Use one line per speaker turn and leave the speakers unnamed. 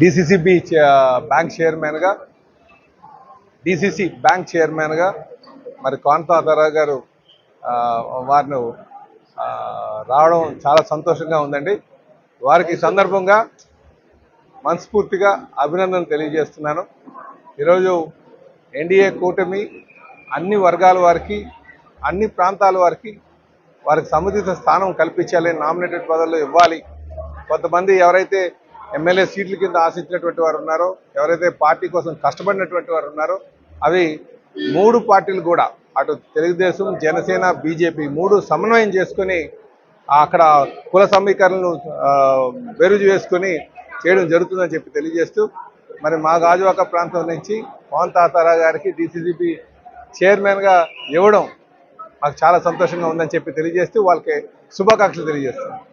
DCCB bank చైర్మన్గా DCC bank చైర్మన్గా మరి కాంతాధర గారు uh, వారిని uh, రావడం చాలా సంతోషంగా ఉందండి. వారికి సందర్భంగా మనస్ఫూర్తిగా అభినందన తెలియజేస్తున్నాను. ఈరోజు ఎన్డీఏ కూటమి అన్ని వర్గాల వారికి అన్ని ప్రాంతాల వారికి వారికి సముచిత స్థానం కల్పించాలి నామినేటెడ్ పదవులు ఇవ్వాలి. కొంతమంది ఎవరైతే ఎమ్మెల్యే సీట్ల కింద ఆశించినటువంటి వారు ఉన్నారో ఎవరైతే పార్టీ కోసం కష్టపడినటువంటి వారు ఉన్నారో అవి మూడు పార్టీలు కూడా అటు తెలుగుదేశం జనసేన బీజేపీ మూడు సమన్వయం చేసుకొని అక్కడ కుల సమీకరణను బెరుజు వేసుకొని చేయడం జరుగుతుందని చెప్పి తెలియజేస్తూ మరి మా గాజువాక ప్రాంతం నుంచి పవన్ తాతారా గారికి డిసిసిబి చైర్మన్గా ఇవ్వడం మాకు చాలా సంతోషంగా ఉందని చెప్పి తెలియజేస్తూ వాళ్ళకి శుభాకాంక్షలు తెలియజేస్తున్నాను